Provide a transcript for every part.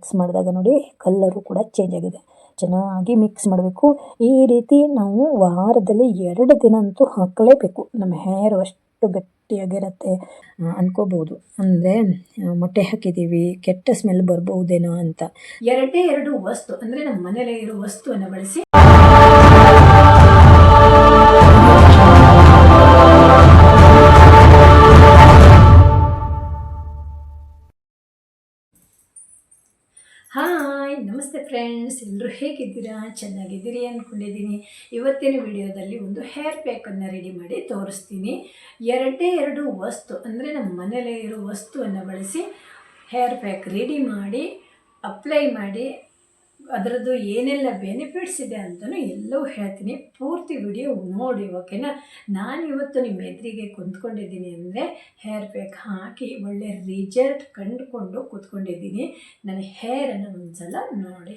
Mix ಮಾಡಿದಾಗ ನೋಡಿ colour ಕೂಡ ಚೇಂಜ್ ಆಗಿದೆ. ಚೆನ್ನಾಗಿ ಮಿಕ್ಸ್ ಮಾಡಬೇಕು. ಈ ರೀತಿ ನಾವು ವಾರದಲ್ಲಿ ಎರಡು ದಿನ ಅಂತೂ ಹಾಕಲೇಬೇಕು. ನಮ್ಮ ಹೇರ್ ಅಷ್ಟು ಗಟ್ಟಿಯಾಗಿರುತ್ತೆ. ಅನ್ಕೋಬಹುದು. ಅಂದರೆ ಮೊಟ್ಟೆ ಹಾಕಿದ್ದೀವಿ, ಕೆಟ್ಟ ಸ್ಮೆಲ್ ಬರ್ಬಹುದೇನೋ ಅಂತ. ಎರಡೇ ಎರಡು ವಸ್ತು, ಅಂದರೆ ನಮ್ಮ ಮನೆಯಲ್ಲೇ ಇರೋ ವಸ್ತುವನ್ನು ಬಳಸಿ. ಫ್ರೆಂಡ್ಸ್ ಎಲ್ಲರೂ ಹೇಗಿದ್ದೀರಾ? ಚೆನ್ನಾಗಿದ್ದೀರಿ ಅಂದ್ಕೊಂಡಿದ್ದೀನಿ ಇವತ್ತಿನ ವಿಡಿಯೋದಲ್ಲಿ ಒಂದು ಹೇರ್ ಪ್ಯಾಕನ್ನು ರೆಡಿ ಮಾಡಿ ತೋರಿಸ್ತೀನಿ. ಎರಡೇ ಎರಡು ವಸ್ತು, ಅಂದರೆ ನಮ್ಮ ಮನೆಯಲ್ಲೇ ಇರೋ ವಸ್ತುವನ್ನು ಬಳಸಿ ಹೇರ್ ಪ್ಯಾಕ್ ರೆಡಿ ಮಾಡಿ ಅಪ್ಲೈ ಮಾಡಿ ಅದರದ್ದು ಏನೆಲ್ಲ ಬೆನಿಫಿಟ್ಸ್ ಇದೆ ಅಂತಲೂ ಎಲ್ಲವೂ ಹೇಳ್ತೀನಿ. ಪೂರ್ತಿ ವಿಡಿಯೋ ನೋಡಿ ಓಕೆನಾ ನಾನು ಇವತ್ತು ನಿಮ್ಮ ಎದುರಿಗೆ ಕುಂತ್ಕೊಂಡಿದ್ದೀನಿ ಅಂದರೆ ಹೇರ್ ಪ್ಯಾಕ್ ಹಾಕಿ ಒಳ್ಳೆ ರಿಸಲ್ಟ್ ಕಂಡುಕೊಂಡು ಕೂತ್ಕೊಂಡಿದ್ದೀನಿ. ನನ್ನ ಹೇರನ್ನು ಒಂದ್ಸಲ ನೋಡಿ.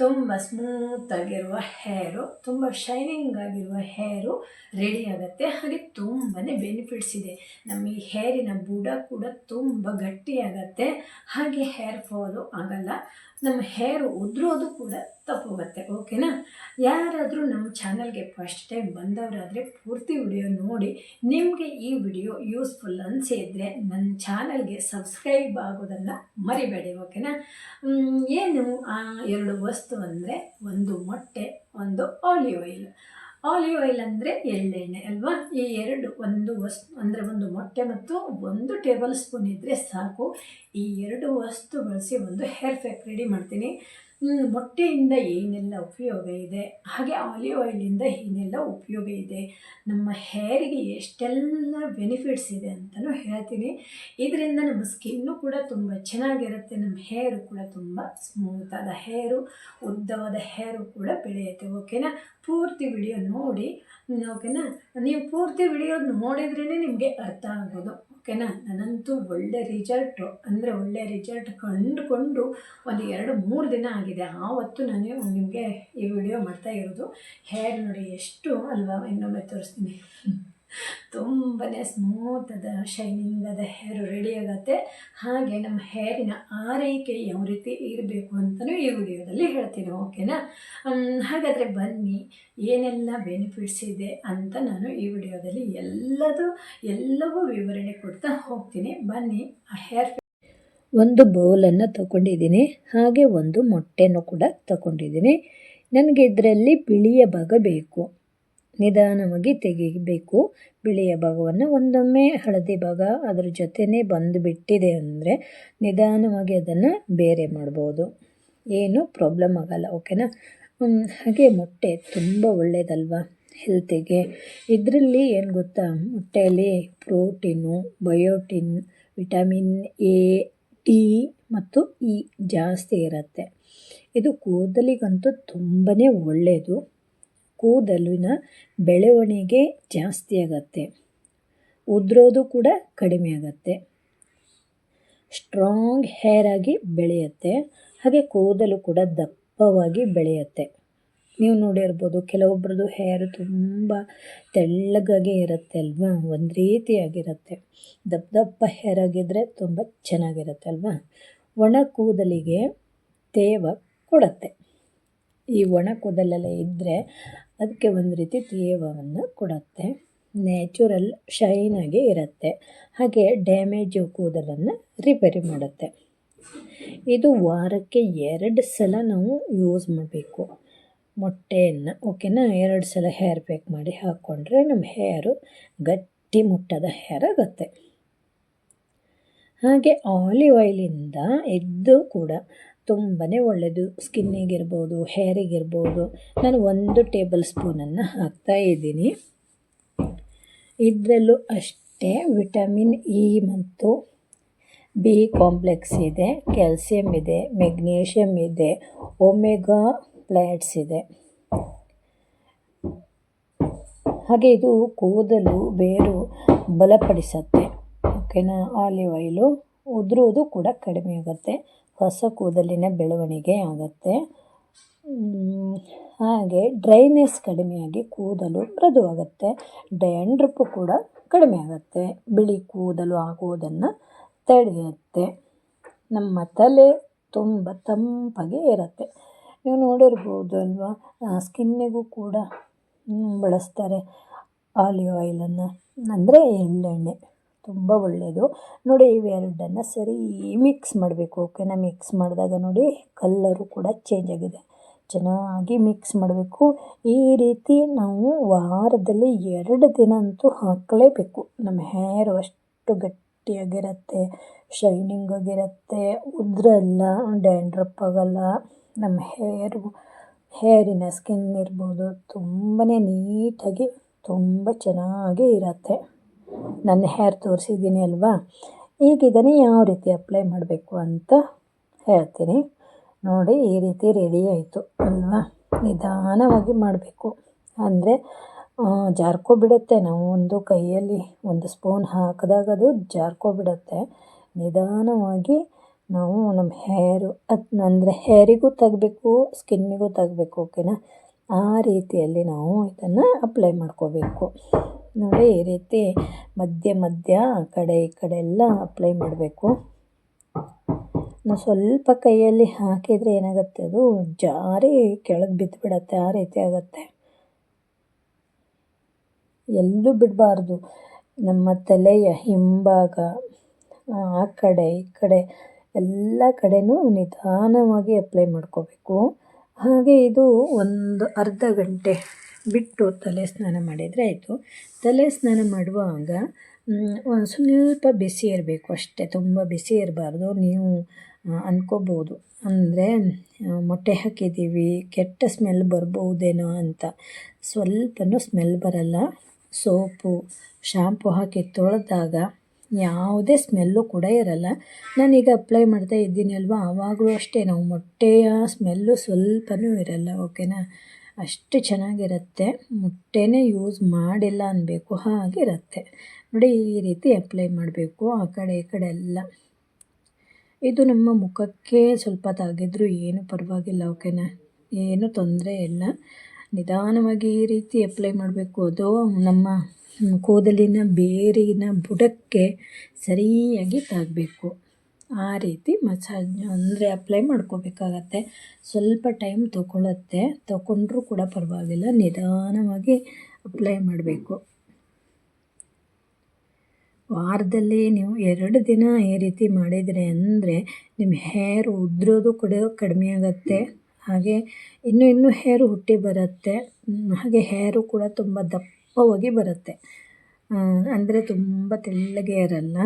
ತುಂಬ ಸ್ಮೂತಾಗಿರುವ ಹೇರು ತುಂಬ ಶೈನಿಂಗ್ ಆಗಿರುವ ಹೇರು ರೆಡಿ ಆಗುತ್ತೆ. ಹಾಗೆ ತುಂಬಾ ಬೆನಿಫಿಟ್ಸ್ ಇದೆ. ನಮ್ಮ ಈ ಹೇರಿನ ಬುಡ ಕೂಡ ತುಂಬ ಗಟ್ಟಿಯಾಗತ್ತೆ. ಹಾಗೆ ಹೇರ್ ಫಾಲು ಆಗಲ್ಲ. ನಮ್ಮ ಹೇರ್ ಉದುರೋದು ಕೂಡ ತಪ್ಪೋಗುತ್ತೆ ಓಕೆನಾ ಯಾರಾದರೂ ನಮ್ಮ ಚಾನಲ್ಗೆ ಫಸ್ಟ್ ಟೈಮ್ ಬಂದವರಾದರೆ ಪೂರ್ತಿ ವಿಡಿಯೋ ನೋಡಿ, ನಿಮಗೆ ಈ ವಿಡಿಯೋ ಯೂಸ್ಫುಲ್ ಅನಿಸಿದ್ರೆ ನನ್ನ ಚಾನಲ್ಗೆ ಸಬ್ಸ್ಕ್ರೈಬ್ ಆಗೋದನ್ನು ಮರಿಬೇಡಿ ಓಕೆನಾ ಏನು ಆ ಎರಡು ವಸ್ತು ಅಂದರೆ ಒಂದು ಮೊಟ್ಟೆ, ಒಂದು ಆಲಿವ್ ಆಯಿಲ್ ಆಲಿವ್ ಆಯಿಲ್ ಅಂದರೆ ಎಳ್ಳೆಣ್ಣೆ ಅಲ್ವಾ? ಈ ಎರಡು ಒಂದು ವಸ್ತು ಅಂದರೆ ಒಂದು ಮೊಟ್ಟೆ ಮತ್ತು ಒಂದು ಟೇಬಲ್ ಸ್ಪೂನ್ ಇದ್ದರೆ ಸಾಕು. ಈ ಎರಡು ವಸ್ತು ಬಳಸಿ ಒಂದು ಹೇರ್ ಪ್ಯಾಕ್ ರೆಡಿ ಮಾಡ್ತೀನಿ. ಮೊಟ್ಟೆಯಿಂದ ಏನೆಲ್ಲ ಉಪಯೋಗ ಇದೆ? ಹಾಗೆ ಆಲಿವ್ ಆಯಿಲಿಂದ ಏನೆಲ್ಲ ಉಪಯೋಗ ಇದೆ? ನಮ್ಮ ಹೇರಿಗೆ ಎಷ್ಟೆಲ್ಲ ಬೆನಿಫಿಟ್ಸ್ ಇದೆ ಅಂತಲೂ ಹೇಳ್ತೀನಿ. ಇದರಿಂದ ನಮ್ಮ ಸ್ಕಿನ್ನು ಕೂಡ ತುಂಬ ಚೆನ್ನಾಗಿರುತ್ತೆ. ನಮ್ಮ ಹೇರು ಕೂಡ ತುಂಬ ಸ್ಮೂತಾದ ಹೇರು ಉದ್ದವಾದ ಹೇರು ಕೂಡ ಬೆಳೆಯುತ್ತೆ. ಓಕೆನಾ ಪೂರ್ತಿ ವಿಡಿಯೋ ನೋಡಿ. ಓಕೆನಾ ನೀವು ಪೂರ್ತಿ ವಿಡಿಯೋ ನೋಡಿದ್ರೇ ನಿಮಗೆ ಅರ್ಥ ಆಗೋದು. ಓಕೆನಾ? ನಾನಂತೂ ಒಳ್ಳೆ ರಿಸಲ್ಟು ಅಂದರೆ ಒಳ್ಳೆ ರಿಸಲ್ಟ್ ಕಂಡುಕೊಂಡು ಒಂದು ಎರಡು ಮೂರು ದಿನ ಆಗಿದೆ. ಆವತ್ತು ನಾನು ನಿಮಗೆ ಈ ವಿಡಿಯೋ ಮಾಡ್ತಾ ಇರೋದು. ಹೇರ್ ನೋಡಿ ಎಷ್ಟು ಅಲ್ವಾ, ಇನ್ನೊಮ್ಮೆ ತೋರಿಸ್ತೀನಿ. ತುಂಬಾ ಸ್ಮೂತದ ಶೈನಿಂಗ್ ಅದ ಹೇರು ರೆಡಿ ಆಗುತ್ತೆ. ಹಾಗೆ ನಮ್ಮ ಹೇರಿನ ಆರೈಕೆ ಯಾವ ರೀತಿ ಇರಬೇಕು ಅಂತಲೂ ಈ ವಿಡಿಯೋದಲ್ಲಿ ಹೇಳ್ತೀನಿ ಓಕೆನಾ ಹಾಗಾದರೆ ಬನ್ನಿ, ಏನೆಲ್ಲ ಬೆನಿಫಿಟ್ಸ್ ಇದೆ ಅಂತ ನಾನು ಈ ವಿಡಿಯೋದಲ್ಲಿ ಎಲ್ಲದು, ಎಲ್ಲವೂ ವಿವರಣೆ ಕೊಡ್ತಾ ಹೋಗ್ತೀನಿ. ಬನ್ನಿ, ಆ ಹೇರ್ ಒಂದು ಬೌಲನ್ನು ತಗೊಂಡಿದ್ದೀನಿ, ಹಾಗೆ ಒಂದು ಮೊಟ್ಟೆನೂ ಕೂಡ ತಗೊಂಡಿದ್ದೀನಿ. ನನಗೆ ಇದರಲ್ಲಿ ಬಿಳಿಯ ಭಾಗ ಬೇಕು. ನಿಧಾನವಾಗಿ ತೆಗಿಬೇಕು. ಬಿಳಿಯ ಭಾಗವನ್ನು ಒಂದೊಮ್ಮೆ ಹಳದಿ ಭಾಗ ಅದರ ಜೊತೆನೇ ಬಂದುಬಿಟ್ಟಿದೆ ಅಂದರೆ ನಿಧಾನವಾಗಿ ಅದನ್ನು ಬೇರೆ ಮಾಡ್ಬೋದು. ಏನು ಪ್ರಾಬ್ಲಮ್ ಆಗಲ್ಲ ಓಕೆನಾ ಹಾಗೆ ಮೊಟ್ಟೆ ತುಂಬ ಒಳ್ಳೆಯದಲ್ವಾ ಹೆಲ್ತಿಗೆ ಇದರಲ್ಲಿ ಏನು ಗೊತ್ತಾ? ಮೊಟ್ಟೆಯಲ್ಲಿ protein biotin vitamin A D ಮತ್ತು ಇ ಜಾಸ್ತಿ ಇರುತ್ತೆ. ಇದು ಕೂದಲಿಗಂತೂ ತುಂಬಾ ಒಳ್ಳೆಯದು ಕೂದಲಿನ ಬೆಳವಣಿಗೆ ಜಾಸ್ತಿ ಆಗುತ್ತೆ. ಉದುರೋದು ಕೂಡ ಕಡಿಮೆ ಆಗುತ್ತೆ. ಸ್ಟ್ರಾಂಗ್ ಹೇರ್ ಆಗಿ ಬೆಳೆಯುತ್ತೆ. ಹಾಗೆ ಕೂದಲು ಕೂಡ ದಪ್ಪವಾಗಿ ಬೆಳೆಯುತ್ತೆ. ನೀವು ನೋಡಿರ್ಬೋದು, ಕೆಲವೊಬ್ರದ್ದು ಹೇರ್ ತುಂಬ ತೆಳ್ಳಗಾಗಿ ಇರುತ್ತೆ ಅಲ್ವಾ ಒಂದು ರೀತಿಯಾಗಿರುತ್ತೆ ದಪ್ಪ ದಪ್ಪ ಹೇರ್ ಆಗಿದ್ದರೆ ತುಂಬ ಚೆನ್ನಾಗಿರುತ್ತೆ ಅಲ್ವಾ? ಒಣ ಕೂದಲಿಗೆ ತೇವ ಕೊಡುತ್ತೆ. ಈ ಒಣ ಕೂದಲೆಲ್ಲ ಇದ್ದರೆ ಅದಕ್ಕೆ ಒಂದು ರೀತಿ ತೇವವನ್ನು ಕೊಡುತ್ತೆ. ನ್ಯಾಚುರಲ್ ಶೈನಾಗಿ ಇರುತ್ತೆ. ಹಾಗೆ ಡ್ಯಾಮೇಜು ಕೂದಲನ್ನು ರಿಪೇರಿ ಮಾಡುತ್ತೆ. ಇದು ವಾರಕ್ಕೆ ಎರಡು ಸಲ ನಾವು ಯೂಸ್ ಮಾಡಬೇಕು. ಮೊಟ್ಟೆಯನ್ನು, ಓಕೆನಾ? ಎರಡು ಸಲ ಹೇರ್ ಪ್ಯಾಕ್ ಮಾಡಿ ಹಾಕ್ಕೊಂಡ್ರೆ ನಮ್ಮ ಹೇರು ಗಟ್ಟಿ ಮುಟ್ಟದ ಹೇರ್ ಆಗುತ್ತೆ. ಹಾಗೆ ಆಲಿವ್ ಆಯಿಲಿಂದ ಎದ್ದು ಕೂಡ ತುಂಬಾ ಒಳ್ಳೆಯದು ಸ್ಕಿನ್ನಿಗಿರ್ಬೋದು, ಹೇರಿಗಿರ್ಬೋದು. ನಾನು ಒಂದು ಟೇಬಲ್ ಸ್ಪೂನನ್ನು ಹಾಕ್ತಾ ಇದ್ದೀನಿ. ಇದರಲ್ಲೂ ಅಷ್ಟೇ ವಿಟಮಿನ್ ಇ ಮತ್ತು ಬಿ ಕಾಂಪ್ಲೆಕ್ಸ್ ಇದೆ. ಕ್ಯಾಲ್ಸಿಯಂ ಇದೆ ಮೆಗ್ನೀಷಿಯಮ್ ಇದೆ, ಒಮೆಗಾ ಪ್ಲ್ಯಾಟ್ಸ್ ಇದೆ. ಹಾಗೆ ಇದು ಕೂದಲು ಬೇರು ಬಲಪಡಿಸತ್ತೆ. ಓಕೆನಾ? ಆಲಿವ್ ಆಯಿಲು ಉದುರೋದು ಕೂಡ ಕಡಿಮೆ ಆಗುತ್ತೆ. ಹೊಸ ಕೂದಲಿನ ಬೆಳವಣಿಗೆ ಆಗುತ್ತೆ. ಹಾಗೆ ಡ್ರೈನೆಸ್ ಕಡಿಮೆಯಾಗಿ ಕೂದಲು ಮೃದುವಾಗುತ್ತೆ. ಡ್ಯಾಂಡ್ರಪ್ಪು ಕೂಡ ಕಡಿಮೆ ಆಗುತ್ತೆ ಬಿಳಿ ಕೂದಲು ಆಗುವುದನ್ನು ತಡೆಯುತ್ತೆ. ನಮ್ಮ ತಲೆ ತುಂಬ ತಂಪಾಗಿ ಇರುತ್ತೆ. ನೀವು ನೋಡಿರ್ಬೋದು ಅಲ್ವಾ ಸ್ಕಿನ್ನಿಗೂ ಕೂಡ ಬಳಸ್ತಾರೆ ಆಲಿವ್ ಆಯಿಲನ್ನು, ಅಂದರೆ ಎಳ್ಳೆಣ್ಣೆ. ತುಂಬ ಒಳ್ಳೆಯದು ನೋಡಿ, ಇವೆರಡನ್ನು ಸರಿ ಮಿಕ್ಸ್ ಮಾಡಬೇಕು ಓಕೆನಾ ಮಿಕ್ಸ್ ಮಾಡಿದಾಗ ನೋಡಿ ಕಲ್ಲರು ಕೂಡ ಚೇಂಜ್ ಆಗಿದೆ. ಚೆನ್ನಾಗಿ ಮಿಕ್ಸ್ ಮಾಡಬೇಕು. ಈ ರೀತಿ ನಾವು ವಾರದಲ್ಲಿ ಎರಡು ದಿನ ಅಂತೂ ಹಾಕಲೇಬೇಕು. ನಮ್ಮ ಹೇರು ಅಷ್ಟು ಗಟ್ಟಿಯಾಗಿರುತ್ತೆ ಶೈನಿಂಗ್ ಆಗಿರುತ್ತೆ, ಉದ್ರಲ್ಲ ಡ್ಯಾಂಡ್ರಪ್ ಆಗಲ್ಲ. ನಮ್ಮ ಹೇರು ಹೇರಿನ ಸ್ಕಿನ್ ಇರ್ಬೋದು ತುಂಬಾ ನೀಟಾಗಿ ತುಂಬ ಚೆನ್ನಾಗಿ ಇರುತ್ತೆ. ನನ್ನ ಹೇರ್ ತೋರಿಸಿದ್ದೀನಿ ಅಲ್ವಾ? ಈಗ ಇದನ್ನು ಯಾವ ರೀತಿ ಅಪ್ಲೈ ಮಾಡಬೇಕು ಅಂತ ಹೇಳ್ತೀನಿ. ನೋಡಿ, ಈ ರೀತಿ ರೆಡಿ ಆಯಿತು ಅಲ್ವಾ? ನಿಧಾನವಾಗಿ ಮಾಡಬೇಕು. ಅಂದರೆ ಜಾರ್ಕೊಬಿಡುತ್ತೆ ನಾವು ಒಂದು ಕೈಯಲ್ಲಿ ಒಂದು ಸ್ಪೂನ್ ಹಾಕಿದಾಗ ಅದು ಜಾರ್ಕೊಬಿಡುತ್ತೆ ನಿಧಾನವಾಗಿ ನಾವು ನಮ್ಮ ಹೇರು ಅದು ಅಂದರೆ ಹೇರಿಗೂ ತೆಗಬೇಕು ಸ್ಕಿನ್ನಿಗೂ ತೆಗಬೇಕು ಓಕೆನಾ ಆ ರೀತಿಯಲ್ಲಿ ನಾವು ಇದನ್ನು ಅಪ್ಲೈ ಮಾಡ್ಕೋಬೇಕು. ನೋಡಿ ಈ ರೀತಿ ಮಧ್ಯ ಮಧ್ಯ ಕಡೆ ಈ ಕಡೆ ಎಲ್ಲ ಅಪ್ಲೈ ಮಾಡಬೇಕು. ನಾವು ಸ್ವಲ್ಪ ಕೈಯಲ್ಲಿ ಹಾಕಿದರೆ ಏನಾಗುತ್ತೆ ಅದು ಜಾರಿ ಕೆಳಗೆ ಬಿದ್ದುಬಿಡತ್ತೆ ಆ ರೀತಿ ಆಗುತ್ತೆ. ಎಲ್ಲೂ ಬಿಡಬಾರ್ದು. ನಮ್ಮ ತಲೆಯ ಹಿಂಭಾಗ, ಆ ಕಡೆ ಈ ಕಡೆ ಎಲ್ಲ ಕಡೆನೂ ನಿಧಾನವಾಗಿ ಅಪ್ಲೈ ಮಾಡ್ಕೋಬೇಕು. ಹಾಗೆ ಇದು ಒಂದು ಅರ್ಧ ಗಂಟೆ. ಬಿಟ್ಟು ತಲೆ ಸ್ನಾನ ಮಾಡಿದರೆ ಆಯಿತು. ತಲೆ ಸ್ನಾನ ಮಾಡುವಾಗ ಒಂದು ಸ್ವಲ್ಪ ಬಿಸಿ ಇರಬೇಕು ಅಷ್ಟೇ, ತುಂಬ ಬಿಸಿ ಇರಬಾರ್ದು. ನೀವು ಅಂದ್ಕೋಬೋದು ಅಂದರೆ ಮೊಟ್ಟೆ ಹಾಕಿದ್ದೀವಿ, ಕೆಟ್ಟ ಸ್ಮೆಲ್ ಬರ್ಬೋದೇನೋ ಅಂತ. ಸ್ವಲ್ಪನೂ ಸ್ಮೆಲ್ ಬರಲ್ಲ. ಸೋಪು ಶಾಂಪು ಹಾಕಿ ತೊಳೆದಾಗ ಯಾವುದೇ ಸ್ಮೆಲ್ಲು ಕೂಡ ಇರಲ್ಲ. ನಾನೀಗ ಅಪ್ಲೈ ಮಾಡ್ತಾ ಇದ್ದೀನಿ ಅಲ್ವಾ? ಆವಾಗಲೂ ಅಷ್ಟೇ, ನಾವು ಮೊಟ್ಟೆಯ ಸ್ಮೆಲ್ಲು ಸ್ವಲ್ಪನೂ ಇರಲ್ಲ ಓಕೆನಾ ಅಷ್ಟು ಚೆನ್ನಾಗಿರುತ್ತೆ. ಮೊಟ್ಟೆನೇ ಯೂಸ್ ಮಾಡಿಲ್ಲ ಅನ್ನಬೇಕು ಹಾಗಿರುತ್ತೆ. ನೋಡಿ, ಈ ರೀತಿ ಅಪ್ಲೈ ಮಾಡಬೇಕು, ಆ ಕಡೆ, ಈ ಕಡೆ ಎಲ್ಲ. ಇದು ನಮ್ಮ ಮುಖಕ್ಕೆ ಸ್ವಲ್ಪ ತಾಗಿದ್ರೂ ಏನು ಪರವಾಗಿಲ್ಲ ಓಕೆನಾ ಏನು ತೊಂದರೆ ಇಲ್ಲ. ನಿಧಾನವಾಗಿ ಈ ರೀತಿ ಅಪ್ಲೈ ಮಾಡಬೇಕು. ಅದು ನಮ್ಮ ಕೂದಲಿನ ಬೇರಿನ ಬುಡಕ್ಕೆ ಸರಿಯಾಗಿ ತಾಗಬೇಕು. ಆ ರೀತಿ ಮಸಾಜ್, ಅಂದರೆ ಅಪ್ಲೈ ಮಾಡ್ಕೋಬೇಕಾಗತ್ತೆ. ಸ್ವಲ್ಪ ಟೈಮ್ ತೊಗೊಳತ್ತೆ. ತೊಗೊಂಡ್ರೂ ಕೂಡ ಪರವಾಗಿಲ್ಲ. ನಿಧಾನವಾಗಿ ಅಪ್ಲೈ ಮಾಡಬೇಕು. ವಾರದಲ್ಲಿ ನೀವು ಎರಡು ದಿನ ಈ ರೀತಿ ಮಾಡಿದರೆ ಅಂದರೆ ನಿಮ್ಮ ಹೇರ್ ಉದುರೋದು ಕೂಡ ಕಡಿಮೆ ಆಗುತ್ತೆ. ಹಾಗೆ ಇನ್ನೂ ಇನ್ನೂ ಹೇರು ಹುಟ್ಟಿ ಬರುತ್ತೆ. ಹಾಗೆ ಹೇರು ಕೂಡ ತುಂಬ ದಪ್ಪವಾಗಿ ಬರುತ್ತೆ. ಅಂದರೆ ತುಂಬ ತೆಳ್ಳಗೆ ಇರಲ್ಲ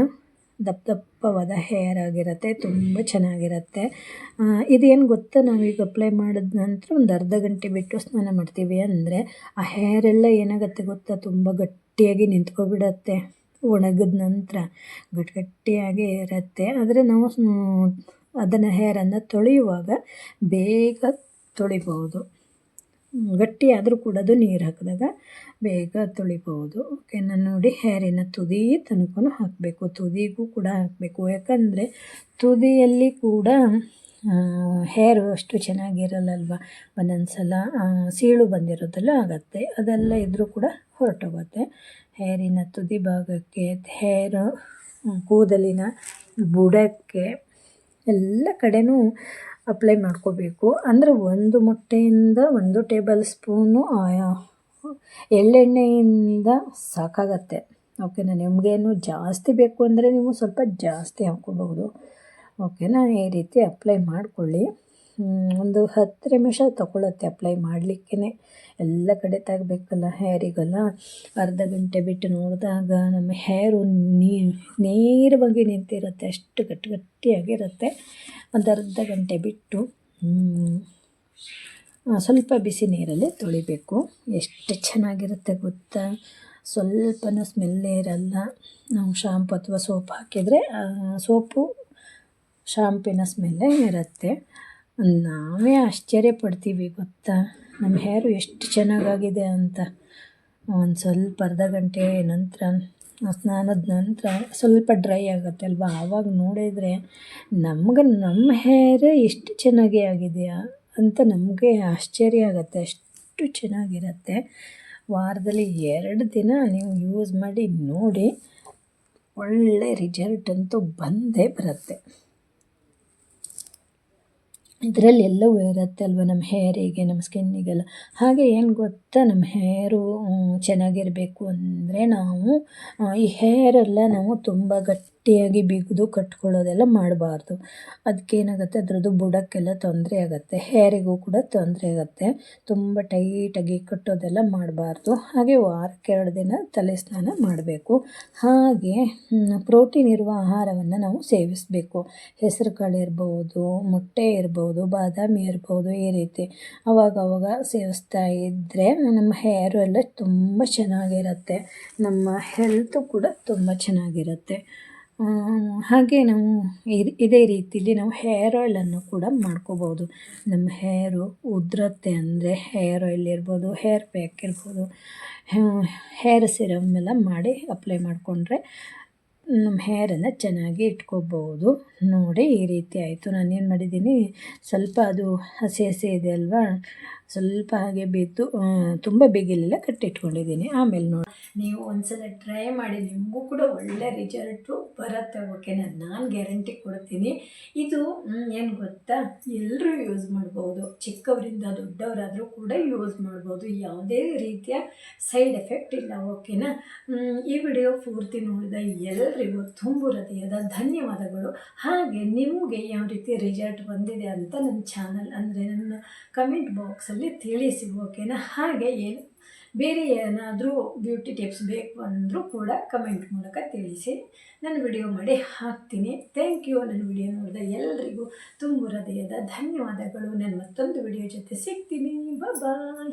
ದಪ್ಪ ದಪ್ಪವಾದ ಹೇರ್ ಆಗಿರುತ್ತೆ, ತುಂಬ ಚೆನ್ನಾಗಿರುತ್ತೆ. ಇದೇನು ಗೊತ್ತಾ, ನಾವೀಗ ಅಪ್ಲೈ ಮಾಡಿದ ನಂತರ ಒಂದು ಅರ್ಧ ಗಂಟೆ ಬಿಟ್ಟು ಸ್ನಾನ ಮಾಡ್ತೀವಿ ಅಂದರೆ ಆ ಹೇರೆಲ್ಲ ಏನಾಗುತ್ತೆ ಗೊತ್ತಾ, ತುಂಬ ಗಟ್ಟಿಯಾಗಿ ನಿಂತ್ಕೊಬಿಡತ್ತೆ. ಒಣಗಿದ ನಂತರ ಗಟ್ಟಿಗಟ್ಟಿಯಾಗಿ ಇರುತ್ತೆ. ಆದರೆ ನಾವು ಅದನ್ನು ಹೇರನ್ನು ತೊಳೆಯುವಾಗ ಬೇಗ ತೊಳಿಬೋದು ಗಟ್ಟಿ ಆದರೂ ಕೂಡ ಅದು ನೀರು ಹಾಕಿದಾಗ ಬೇಗ ತೊಳಿಬೋದು ಓಕೆನಾ ನೋಡಿ ಹೇರಿನ ತುದಿ ತನಕ ಹಾಕಬೇಕು. ತುದಿಗೂ ಕೂಡ ಹಾಕಬೇಕು. ಯಾಕಂದರೆ ತುದಿಯಲ್ಲಿ ಕೂಡ ಹೇರು ಅಷ್ಟು ಚೆನ್ನಾಗಿರಲ್ಲಲ್ವ? ಒಂದೊಂದು ಸಲ ಸೀಳು ಬಂದಿರೋದೆಲ್ಲ ಆಗುತ್ತೆ. ಅದೆಲ್ಲ ಇದ್ದರೂ ಕೂಡ ಹೊರಟೋಗುತ್ತೆ. ಹೇರಿನ ತುದಿ ಭಾಗಕ್ಕೆ, ಹೇರು ಕೂದಲಿನ ಬುಡಕ್ಕೆ ಎಲ್ಲ ಕಡೆನೂ ಅಪ್ಲೈ ಮಾಡ್ಕೋಬೇಕು. ಅಂದರೆ ಒಂದು ಮೊಟ್ಟೆಯಿಂದ ಒಂದು ಟೇಬಲ್ ಸ್ಪೂನು ಎಳ್ಳೆಣ್ಣೆಯಿಂದ ಸಾಕಾಗತ್ತೆ. ಓಕೆನಾ ನಿಮಗೇನು ಜಾಸ್ತಿ ಬೇಕು ಅಂದರೆ ನೀವು ಸ್ವಲ್ಪ ಜಾಸ್ತಿ ಹಾಕ್ಕೋಬಹುದು ಓಕೆನಾ ಈ ರೀತಿ ಅಪ್ಲೈ ಮಾಡಿಕೊಳ್ಳಿ. ಒಂದು ಹತ್ತು ನಿಮಿಷ ತೊಗೊಳತ್ತೆ ಅಪ್ಲೈ ಮಾಡಲಿಕ್ಕೇ ಎಲ್ಲ ಕಡೆ ತೆಗಬೇಕಲ್ಲ ಹೇರಿಗೆಲ್ಲ ಅರ್ಧ ಗಂಟೆ ಬಿಟ್ಟು ನೋಡಿದಾಗ ನಮ್ಮ ಹೇರು ನೀ ನೇರವಾಗಿ ನಿಂತಿರುತ್ತೆ, ಅಷ್ಟು ಗಟ್ಟಿ ಗಟ್ಟಿಯಾಗಿರುತ್ತೆ. ಒಂದು ಅರ್ಧ ಗಂಟೆ ಬಿಟ್ಟು ಸ್ವಲ್ಪ ಬಿಸಿ ನೀರಲ್ಲಿ ತೊಳಿಬೇಕು. ಎಷ್ಟು ಚೆನ್ನಾಗಿರುತ್ತೆ ಗೊತ್ತಾ? ಸ್ವಲ್ಪನೂ ಸ್ಮೆಲ್ಲೇ ಇರಲ್ಲ. ನಾವು ಶಾಂಪು ಅಥವಾ ಸೋಪ್ ಹಾಕಿದರೆ ಸೋಪು ಶಾಂಪಿನ ಸ್ಮೆಲ್ಲೇ ಇರುತ್ತೆ. ನಾವೇ ಆಶ್ಚರ್ಯ ಪಡ್ತೀವಿ, ಗೊತ್ತಾ? ನಮ್ಮ ಹೇರು ಎಷ್ಟು ಚೆನ್ನಾಗಾಗಿದೆ ಅಂತ. ಒಂದು ಸ್ವಲ್ಪ ಅರ್ಧ ಗಂಟೆ ನಂತರ, ಸ್ನಾನದ ನಂತರ ಸ್ವಲ್ಪ ಡ್ರೈ ಆಗುತ್ತೆ ಅಲ್ವಾ? ಆವಾಗ ನೋಡಿದರೆ ನಮ್ಗೆ ನಮ್ಮ ಹೇರ್ ಎಷ್ಟು ಚೆನ್ನಾಗಿ ಆಗಿದೆಯಾ ಅಂತ ನಮಗೆ ಆಶ್ಚರ್ಯ ಆಗುತ್ತೆ, ಅಷ್ಟು ಚೆನ್ನಾಗಿರುತ್ತೆ. ವಾರದಲ್ಲಿ ಎರಡು ದಿನ ನೀವು ಯೂಸ್ ಮಾಡಿ ನೋಡಿ, ಒಳ್ಳೆ ರಿಜಲ್ಟ್ ಅಂತೂ ಬಂದೇ ಬರುತ್ತೆ. ಇದರಲ್ಲಿ ಎಲ್ಲವೂ ಇರುತ್ತೆ ಅಲ್ವ ನಮ್ಮ ಹೇರಿಗೆ, ನಮ್ಮ ಸ್ಕಿನ್ನಿಗೆಲ್ಲ. ಹಾಗೆ ಏನು ಗೊತ್ತಾ, ನಮ್ಮ ಹೇರು ಚೆನ್ನಾಗಿರಬೇಕು ಅಂದರೆ ನಾವು ಈ ಹೇರೆಲ್ಲ ನಾವು ತುಂಬ ಗಟ್ಟಿಯಾಗಿ ಬಿಗಿದು, ಕಟ್ಕೊಳ್ಳೋದೆಲ್ಲ ಮಾಡಬಾರ್ದು. ಅದಕ್ಕೇನಾಗುತ್ತೆ ಅದರದ್ದು ಬುಡಕ್ಕೆಲ್ಲ ತೊಂದರೆ ಆಗುತ್ತೆ. ಹೇರಿಗೂ ಕೂಡ ತೊಂದರೆ ಆಗುತ್ತೆ. ತುಂಬ ಟೈಟಾಗಿ ಕಟ್ಟೋದೆಲ್ಲ ಮಾಡಬಾರ್ದು. ಹಾಗೆ ವಾರಕ್ಕೆ ಎರಡು ದಿನ ತಲೆ ಸ್ನಾನ ಮಾಡಬೇಕು. ಹಾಗೆ ಪ್ರೋಟೀನ್ ಇರುವ ಆಹಾರವನ್ನು ನಾವು ಸೇವಿಸಬೇಕು. ಹೆಸರು ಕಾಳು ಇರ್ಬೋದು, ಮೊಟ್ಟೆ ಇರ್ಬೋದು, ಬಾದಾಮಿ ಇರ್ಬೋದು, ಈ ರೀತಿ. ಅವಾಗ ಅವಾಗ ಸೇವಿಸ್ತಾ ಇದ್ದರೆ ನಮ್ಮ ಹೇರು ಎಲ್ಲ ತುಂಬ ಚೆನ್ನಾಗಿರುತ್ತೆ. ನಮ್ಮ ಹೆಲ್ತು ಕೂಡ ತುಂಬ ಚೆನ್ನಾಗಿರುತ್ತೆ. ಹಾಗೆ ನಾವು ಇದ್- ರೀತಿಯಲ್ಲಿ ನಾವು ಹೇರ್ ಆಯ್ಲನ್ನು ಕೂಡ ಮಾಡ್ಕೋಬೋದು. ನಮ್ಮ ಹೇರು ಉದ್ರತೆ ಅಂದರೆ ಹೇರ್ ಆಯಿಲ್ ಇರ್ಬೋದು ಹೇರ್ ಪ್ಯಾಕ್ ಇರ್ಬೋದು ಹೇರ್ ಸಿರಮ್ ಎಲ್ಲ ಮಾಡಿ ಅಪ್ಲೈ ಮಾಡಿಕೊಂಡ್ರೆ ನಮ್ಮ ಹೇರನ್ನು ಚೆನ್ನಾಗಿ ಇಟ್ಕೋಬೋದು. ನೋಡಿ ಈ ರೀತಿ ಆಯಿತು. ನಾನೇನು ಮಾಡಿದ್ದೀನಿ? ಸ್ವಲ್ಪ ಅದು ಹಸಿ ಹಸಿ ಇದೆ ಅಲ್ವಾ? ಸ್ವಲ್ಪ ಹಾಗೆ ಬಿದ್ದು ತುಂಬ ಬೇಗಲಿಲ್ಲ ಕಟ್ಟಿಟ್ಕೊಂಡಿದ್ದೀನಿ. ಆಮೇಲೆ ನೋಡಿ, ನೀವು ಒಂದ್ಸಲ ಟ್ರೈ ಮಾಡಿ, ನಿಮಗೂ ಕೂಡ ಒಳ್ಳೆ ರಿಸಲ್ಟು ಬರುತ್ತೆ ಓಕೆನಾ ನಾನು ಗ್ಯಾರಂಟಿ ಕೊಡ್ತೀನಿ. ಇದು ಏನು ಗೊತ್ತಾ? ಎಲ್ಲರೂ ಯೂಸ್ ಮಾಡ್ಬೋದು. ಚಿಕ್ಕವರಿಂದ ದೊಡ್ಡವರಾದರೂ ಕೂಡ ಯೂಸ್ ಮಾಡ್ಬೋದು. ಯಾವುದೇ ರೀತಿಯ ಸೈಡ್ ಎಫೆಕ್ಟ್ ಇಲ್ಲ ಓಕೆನಾ ಈ ವಿಡಿಯೋ ಪೂರ್ತಿ ನೋಡಿದ ಎಲ್ಲರಿಗೂ ತುಂಬು ಹೃದಯದ ಧನ್ಯವಾದಗಳು. ಹಾಗೆ ನಿಮಗೆ ಯಾವ ರೀತಿ ರಿಸಲ್ಟ್ ಬಂದಿದೆ ಅಂತ ನನ್ನ ಚಾನಲ್ ಅಂದರೆ ನನ್ನ ಕಮೆಂಟ್ ಬಾಕ್ಸಲ್ಲಿ ತಿಳಿಸಿ, ಓಕೆನಾ? ಹಾಗೆ ಏನು, ಬೇರೆ ಏನಾದರೂ ಬ್ಯೂಟಿ ಟಿಪ್ಸ್ ಬೇಕು ಅಂದರೂ ಕೂಡ ಕಮೆಂಟ್ ಮೂಲಕ ತಿಳಿಸಿ. ನಾನು ವಿಡಿಯೋ ಮಾಡಿ ಹಾಕ್ತೀನಿ. ಥ್ಯಾಂಕ್ ಯು ನನ್ನ ವಿಡಿಯೋ ನೋಡಿದ ಎಲ್ಲರಿಗೂ ತುಂಬು ಹೃದಯದ ಧನ್ಯವಾದಗಳು. ನಾನು ಮತ್ತೊಂದು ವಿಡಿಯೋ ಜೊತೆ ಸಿಗ್ತೀನಿ. ಬಾಯ್